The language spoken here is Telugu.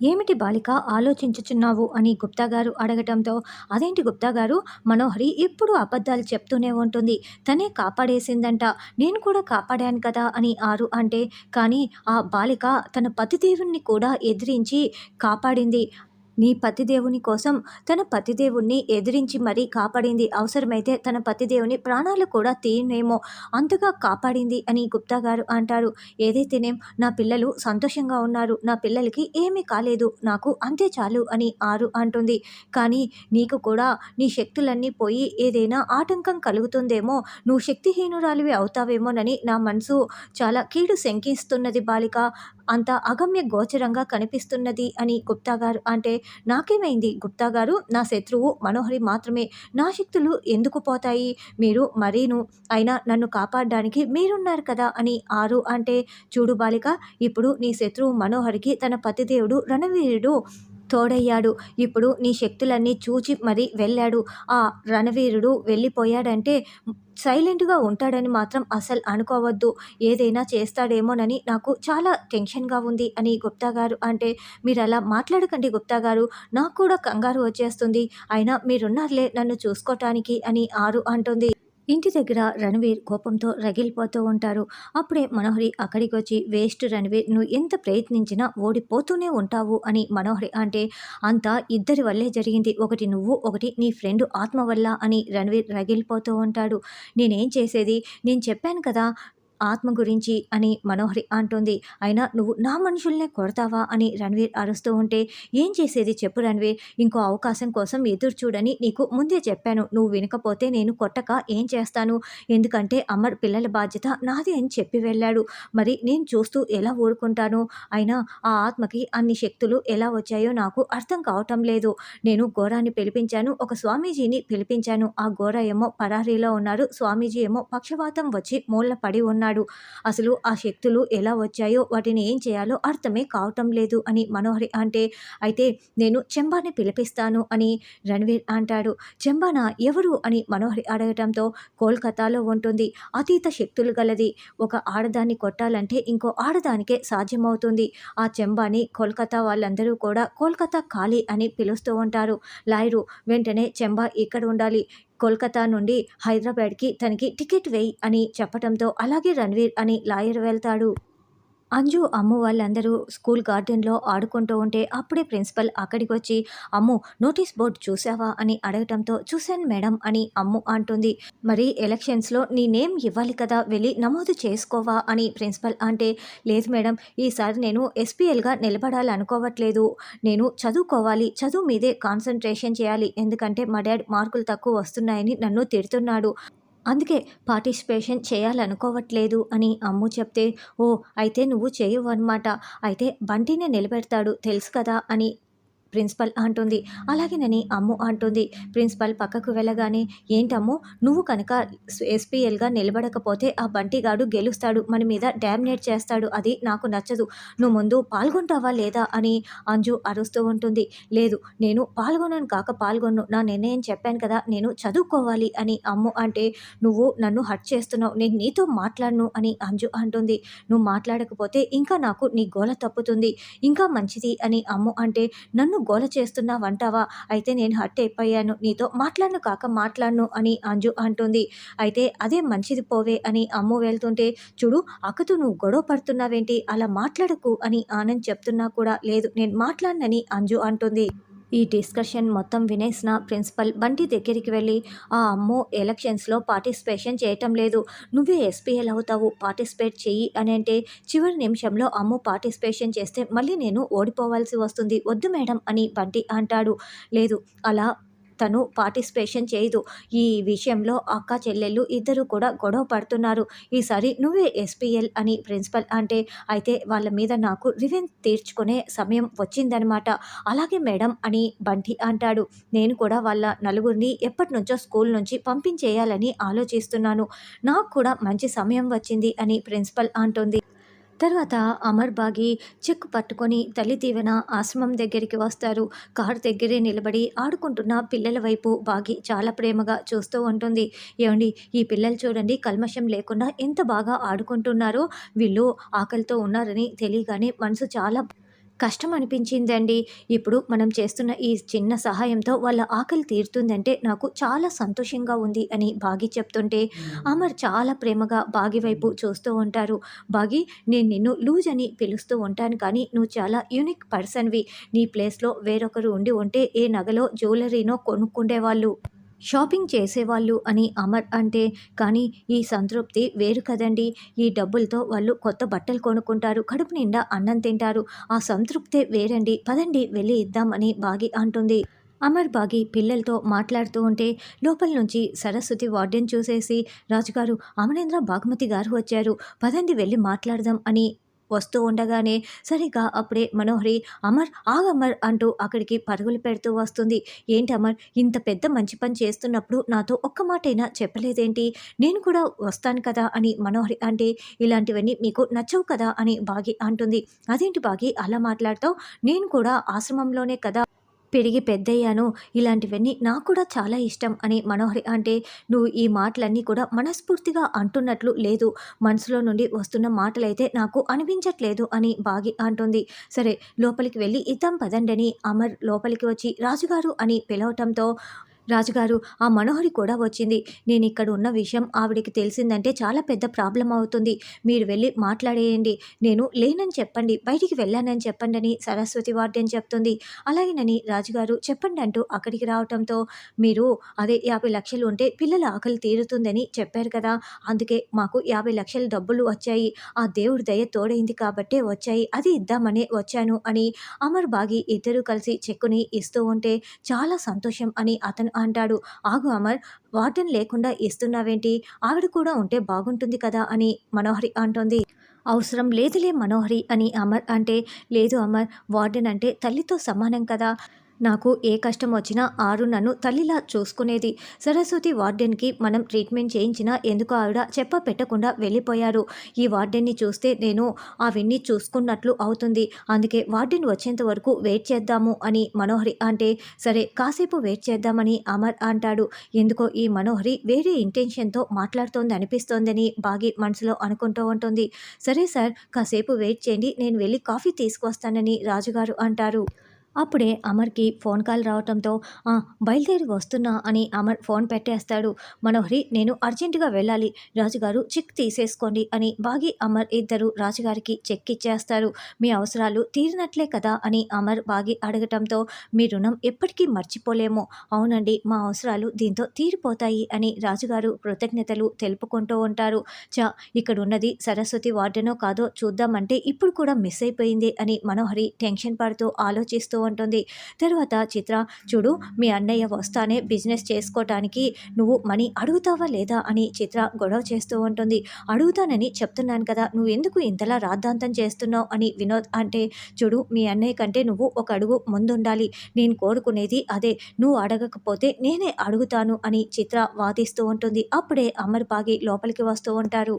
ఏమిటి బాలిక ఆలోచించుచున్నావు అని గుప్తా గారు అడగటంతో అదేంటి గుప్తా గారు మనోహరి ఎప్పుడు అబద్ధాలు చెప్తూనే ఉంటుంది. తనే కాపాడేసిందంట. నేను కూడా కాపాడాను కదా అని ఆరు అంటే కానీ ఆ బాలిక తన పతిదేవుణ్ణి కూడా ఎదిరించి కాపాడింది. నీ పతిదేవుని కోసం తన పతిదేవుణ్ణి ఎదిరించి మరీ కాపాడింది అవసరమైతే తన పతిదేవుని ప్రాణాలు కూడా తీయనేమో అంతగా కాపాడింది అని గుప్తా గారు అంటారు. ఏదైతేనేం నా పిల్లలు సంతోషంగా ఉన్నారు. నా పిల్లలకి ఏమీ కాలేదు. నాకు అంతే చాలు అని ఆరు అంటుంది. కానీ నీకు కూడా నీ శక్తులన్నీ పోయి ఏదైనా ఆటంకం కలుగుతుందేమో నువ్వు శక్తిహీనురాలివి అవుతావేమోనని నా మనసు చాలా కీడు శంకిస్తున్నది బాలిక. అంత అగమ్య గోచరంగా కనిపిస్తున్నది అని గుప్తా గారు అంటే నాకేమైంది? గుప్తా గారు నా శత్రువు మనోహరి మాత్రమే. నా శక్తులు ఎందుకు పోతాయి? మీరు మరీను. అయినా నన్ను కాపాడడానికి మీరున్నారు కదా అని ఆరు అంటే చూడు బాలిక ఇప్పుడు నీ శత్రువు మనోహరికి తన పతిదేవుడు రణవీరుడు తోడయ్యాడు. ఇప్పుడు నీ శక్తులన్నీ చూచి మరీ వెళ్ళాడు. ఆ రణవీరుడు వెళ్ళిపోయాడంటే సైలెంట్గా ఉంటాడని మాత్రం అసలు అనుకోవద్దు. ఏదైనా చేస్తాడేమోనని నాకు చాలా టెన్షన్గా ఉంది అని గుప్తా గారు అంటే మీరు అలా మాట్లాడకండి గుప్తా గారు. నాకు కూడా కంగారు వచ్చేస్తుంది. అయినా మీరున్నారులే నన్ను చూసుకోవటానికి అని ఆరు అంటుంది. ఇంటి దగ్గర రణవీర్ కోపంతో రగిలిపోతూ ఉంటారు. అప్పుడే మనోహరి అక్కడికి వచ్చి వేస్ట్ రణవీర్ నువ్వు ఎంత ప్రయత్నించినా ఓడిపోతూనే ఉంటావు అని మనోహరి అంటే అంతా ఇద్దరి వల్లే జరిగింది. ఒకటి నువ్వు ఒకటి నీ ఫ్రెండ్ ఆత్మ వల్ల అని రణవీర్ రగిలిపోతూ ఉంటాడు. నేనేం చేసేది? నేను చెప్పాను కదా ఆత్మ గురించి అని మనోహరి అంటుంది. అయినా నువ్వు నా మనుషుల్నే కొడతావా అని రణవీర్ అరుస్తూ ఉంటే ఏం చేసేది చెప్పు రణవీర్. ఇంకో అవకాశం కోసం ఎదురు చూడని నీకు ముందే చెప్పాను. నువ్వు వినకపోతే నేను కొట్టక ఏం చేస్తాను? ఎందుకంటే అమర్ పిల్లల బాధ్యత నాది అని చెప్పి వెళ్ళాడు. మరి నేను చూస్తూ ఎలా ఊరుకుంటాను? అయినా ఆ ఆత్మకి అన్ని శక్తులు ఎలా వచ్చాయో నాకు అర్థం కావటం లేదు. నేను ఘోరాన్ని పిలిపించాను ఒక స్వామీజీని పిలిపించాను. ఆ ఘోర ఏమో పరారీలో ఉన్నారు. స్వామీజీ ఏమో పక్షవాతం వచ్చి మూల పడి ఉన్నాడు. అసలు ఆ శక్తులు ఎలా వచ్చాయో వాటిని ఏం చేయాలో అర్థమే కావటం లేదు అని మనోహరి అంటే అయితే నేను చెంబాని పిలిపిస్తాను అని రణవీర్ అంటాడు. చెంబాన? ఎవరు? అని మనోహరి అడగటంతో కోల్కతాలో ఉంటుంది. అతీత శక్తులు గలది. ఒక ఆడదాన్ని కొట్టాలంటే ఇంకో ఆడదానికే సాధ్యమవుతుంది. ఆ చెంబాని కోల్కతా వాళ్ళందరూ కూడా కోల్కతా ఖాళీ అని పిలుస్తూ ఉంటారు. లాయరు వెంటనే చెంబా ఇక్కడ ఉండాలి. కోల్కతా నుండి హైదరాబాద్కి తనకి టికెట్ వేయి అని చెప్పటంతో అలాగే రణ్వీర్ అని లాయర్ వెళ్తాడు. అంజు అమ్ము వాళ్ళందరూ స్కూల్ గార్డెన్లో ఆడుకుంటూ ఉంటే అప్పుడే ప్రిన్సిపల్ అక్కడికి వచ్చి అమ్ము నోటీస్ బోర్డు చూసావా అని అడగటంతో చూశాను మేడం అని అమ్ము అంటుంది. మరి ఎలక్షన్స్లో నీ నేమ్ ఇవ్వాలి కదా వెళ్ళి నమోదు చేసుకోవా? అని ప్రిన్సిపల్ అంటే లేదు మేడం ఈసారి నేను ఎస్పీఎల్గా నిలబడాలనుకోవట్లేదు. నేను చదువుకోవాలి చదువు మీదే కాన్సన్ట్రేషన్ చేయాలి. ఎందుకంటే మా డాడ్ మార్కులు తక్కువ వస్తున్నాయని నన్ను తిడుతున్నాడు. అందుకే పార్టిసిపేషన్ చేయాలనుకోవట్లేదు అని అమ్ము చెప్తే ఓ అయితే నువ్వు చేయవు అనమాట అయితే బంటినే నిలబెడతాడు తెలుసు కదా అని ప్రిన్సిపల్ అంటుంది. అలాగేనని అమ్ము అంటుంది. ప్రిన్సిపల్ పక్కకు వెళ్ళగానే ఏంటమ్ము నువ్వు కనుక ఎస్పీఎల్గా నిలబడకపోతే ఆ బంటిగాడు గెలుస్తాడు. మన మీద డామినేట్ చేస్తాడు. అది నాకు నచ్చదు. నువ్వు ముందు పాల్గొంటావా లేదా? అని అంజు అరుస్తూ ఉంటుంది. లేదు నేను పాల్గొనను కాక పాల్గొను నా నిర్ణయం చెప్పాను కదా నేను చదువుకోవాలి అని అమ్ము అంటే నువ్వు నన్ను హట్ చేస్తున్నావు. నేను నీతో మాట్లాడను అని అంజు అంటుంది. నువ్వు మాట్లాడకపోతే ఇంకా నాకు నీ గోల తప్పుతుంది. ఇంకా మంచిది అని అమ్ము అంటే నన్ను గోల చేస్తున్నావంటావా? అయితే నేను హట్ అయిపోయాను. నీతో మాట్లాడను కాక మాట్లాడను అని అంజు అంటుంది. అయితే అదే మంచిది పోవే అని అమ్ము వెళ్తుంటే చూడు అక్కతో నువ్వు గొడవ పడుతున్నావేంటి? అలా మాట్లాడకు అని ఆనంద్ చెప్తున్నా కూడా లేదు. నేను మాట్లాడనని అంజు అంటుంది. ఈ డిస్కషన్ మొత్తం వినేసిన ప్రిన్సిపల్ బంటి దగ్గరికి వెళ్ళి ఆ అమ్మో ఎలక్షన్స్లో పార్టిసిపేషన్ చేయటం లేదు. నువ్వే ఎస్పీఎల్ అవుతావు. పార్టిసిపేట్ చెయ్యి. అని అంటే చివరి నిమిషంలో అమ్ము పార్టిసిపేషన్ చేస్తే మళ్ళీ నేను ఓడిపోవాల్సి వస్తుంది. వద్దు మేడం అని బంటి అంటాడు. లేదు అలా తను పార్టిసిపేషన్ చేయదు. ఈ విషయంలో అక్క చెల్లెళ్ళు ఇద్దరు కూడా గొడవ పడుతున్నారు. ఈసారి నువ్వే ఎస్పీఎల్ అని ప్రిన్సిపల్ అంటే అయితే వాళ్ళ మీద నాకు రివెంజ్ తీర్చుకునే సమయం వచ్చిందనమాట అలాగే మేడం అని బంటి అంటాడు. నేను కూడా వాళ్ళ నలుగురిని ఎప్పటి నుంచో స్కూల్ నుంచి పంపించేయాలని ఆలోచిస్తున్నాను. నాకు కూడా మంచి సమయం వచ్చింది అని ప్రిన్సిపల్ అంటుంది. తర్వాత అమర్ బాగి చెక్కు పట్టుకొని తల్లి దీవెన ఆశ్రమం దగ్గరికి వస్తారు. కారు దగ్గరే నిలబడి ఆడుకుంటున్న పిల్లల వైపు బాగి చాలా ప్రేమగా చూస్తూ ఉంటుంది. ఏమండి ఈ పిల్లలు చూడండి కల్మషం లేకుండా ఎంత బాగా ఆడుకుంటున్నారో. వీళ్ళు ఆకలితో ఉన్నారని తెలియగానే మనసు చాలా కష్టం అనిపించిందండి. ఇప్పుడు మనం చేస్తున్న ఈ చిన్న సహాయంతో వాళ్ళ ఆకలి తీరుతుందంటే నాకు చాలా సంతోషంగా ఉంది అని బాగి చెప్తుంటే, అమర్ చాలా ప్రేమగా బాగి వైపు చూస్తూ ఉంటారు. బాగి నేను నిన్ను లూజ్ అని పిలుస్తూ ఉంటాను కానీ నువ్వు చాలా యూనిక్ పర్సన్‌వి. నీ ప్లేస్‌లో వేరొకరు ఉండి ఉంటే ఏ నగలో, జ్యువెల్లరీనో కొనుక్కుండేవాళ్ళు. షాపింగ్ చేసేవాళ్ళు అని అమర్ అంటే, కానీ ఈ సంతృప్తి వేరు కదండి ఈ డబ్బులతో వాళ్ళు కొత్త బట్టలు కొనుక్కుంటారు. కడుపు నిండా అన్నం తింటారు. ఆ సంతృప్తే వేరండి. పదండి వెళ్ళి ఇద్దాం అని బాగి అంటుంది. అమర్, బాగి పిల్లలతో మాట్లాడుతూ ఉంటే లోపల నుంచి సరస్వతి వార్డెన్ చూసేసి, రాజుగారు అమరేంద్ర బాగ్మతి గారు వచ్చారు. పదండి వెళ్ళి మాట్లాడదాం అని వస్తూ ఉండగానే సరిగా అప్పుడే మనోహరి అమర్ ఆగమర్ అంటూ అక్కడికి పరుగులు పెడుతూ వస్తుంది. ఏంటి అమర్ ఇంత పెద్ద మంచి పని చేస్తున్నప్పుడు నాతో ఒక్క మాటైనా చెప్పలేదేంటి? నేను కూడా వస్తాను కదా అని మనోహరి అంటే, ఇలాంటివన్నీ మీకు నచ్చవు కదా అని బాగి అంటుంది. అదేంటి బాగి అలా మాట్లాడతావు? నేను కూడా ఆశ్రమంలోనే కదా పెరిగి పెద్దయ్యాను. ఇలాంటివన్నీ నాకు కూడా చాలా ఇష్టం అని మనోహరి అంటే, నువ్వు ఈ మాటలన్నీ కూడా మనస్ఫూర్తిగా అంటున్నట్లు లేదు. మనసులో నుండి వస్తున్న మాటలైతే నాకు అనిపించట్లేదు అని బాగి అంటుంది. సరే లోపలికి వెళ్ళి ఇద్దాం పదండని అమర్ లోపలికి వచ్చి రాజుగారు అని పిలవటంతో రాజుగారు ఆ మనోహరి కూడా వచ్చింది. నేను ఇక్కడ ఉన్న విషయం ఆవిడకి తెలిసిందంటే చాలా పెద్ద ప్రాబ్లం అవుతుంది. మీరు వెళ్ళి మాట్లాడేయండి. నేను లేనని చెప్పండి. బయటికి వెళ్ళానని చెప్పండి అని సరస్వతి వార్డెన్ చెప్తుంది. అలాగేనని రాజుగారు చెప్పండి అంటూ అక్కడికి రావటంతో మీరు అదే యాభై లక్షలు ఉంటే పిల్లల ఆకలి తీరుతుందని చెప్పారు కదా! అందుకే మాకు యాభై లక్షల డబ్బులు వచ్చాయి. ఆ దేవుడి దయ తోడైంది కాబట్టే వచ్చాయి. అది ఇద్దామనే వచ్చాను అని అమర్, బాగి ఇద్దరూ కలిసి చెక్కుని ఇస్తూ ఉంటే చాలా సంతోషం అని అతను అంటాడు. ఆగు అమర్ వార్డెన్ లేకుండా ఇస్తున్నావేంటి? ఆవిడ కూడా ఉంటే బాగుంటుంది కదా అని మనోహరి అంటోంది. అవసరం లేదులే మనోహరి అని అమర్ అంటే, లేదు అమర్ వార్డెన్ అంటే తల్లితో సమానం కదా! నాకు ఏ కష్టం వచ్చినా ఆరు నన్ను తల్లిలా చూసుకునేది. సరస్వతి వార్డెన్‌కి మనం ట్రీట్మెంట్ చేయించినా ఎందుకో ఆవిడ చెప్ప పెట్టకుండా వెళ్ళిపోయారు. ఈ వార్డెన్‌ని చూస్తే నేను ఆవిడ్ని చూసుకున్నట్లు అవుతుంది. అందుకే వార్డెన్ వచ్చేంత వరకు వెయిట్ చేద్దాము అని మనోహరి అంటే, సరే కాసేపు వెయిట్ చేద్దామని అమర్ అంటాడు. ఎందుకో ఈ మనోహరి వేరే ఇంటెన్షన్‌తో మాట్లాడుతోంది అనిపిస్తోందని బాగి మనసులో అనుకుంటూ ఉంటుంది. సరే సార్ కాసేపు వెయిట్ చేయండి. నేను వెళ్ళి కాఫీ తీసుకొస్తానని రాజుగారు అంటారు. అప్పుడే అమర్‌కి ఫోన్ కాల్ రావటంతో బయలుదేరి వస్తున్నా అని అమర్ ఫోన్ పెట్టేస్తాడు. మనోహరి నేను అర్జెంటుగా వెళ్ళాలి. రాజుగారు చెక్ తీసేసుకోండి అని బాగి, అమర్ ఇద్దరు రాజుగారికి చెక్ ఇచ్చేస్తారు. మీ అవసరాలు తీరినట్లే కదా అని అమర్, బాగి అడగటంతో మీ రుణం ఎప్పటికీ మర్చిపోలేము. అవునండి మా అవసరాలు దీంతో తీరిపోతాయి అని రాజుగారు కృతజ్ఞతలు తెలుపుకుంటూ ఉంటారు. ఛ! ఇక్కడున్నది సరస్వతి వార్డెనో కాదో చూద్దామంటే ఇప్పుడు కూడా మిస్ అయిపోయింది అని మనోహరి టెన్షన్ పడుతూ ఆలోచిస్తూ ఉంటుంది. తర్వాత చిత్ర చూడు మీ అన్నయ్య వస్తానే బిజినెస్ చేసుకోవటానికి నువ్వు మనీ అడుగుతావా లేదా అని చిత్ర గొడవ చేస్తూ ఉంటుంది. అడుగుతానని చెప్తున్నాను కదా! నువ్వు ఎందుకు ఇంతలా రాద్ధాంతం చేస్తున్నావు అని వినోద్ అంటే, చూడు మీ అన్నయ్య కంటే నువ్వు ఒక అడుగు ముందుండాలి. నేను కోరుకునేది అదే. నువ్వు అడగకపోతే నేనే అడుగుతాను అని చిత్ర వాదిస్తూ ఉంటుంది. అప్పుడే అమర్, బాగి లోపలికి వస్తూ ఉంటారు.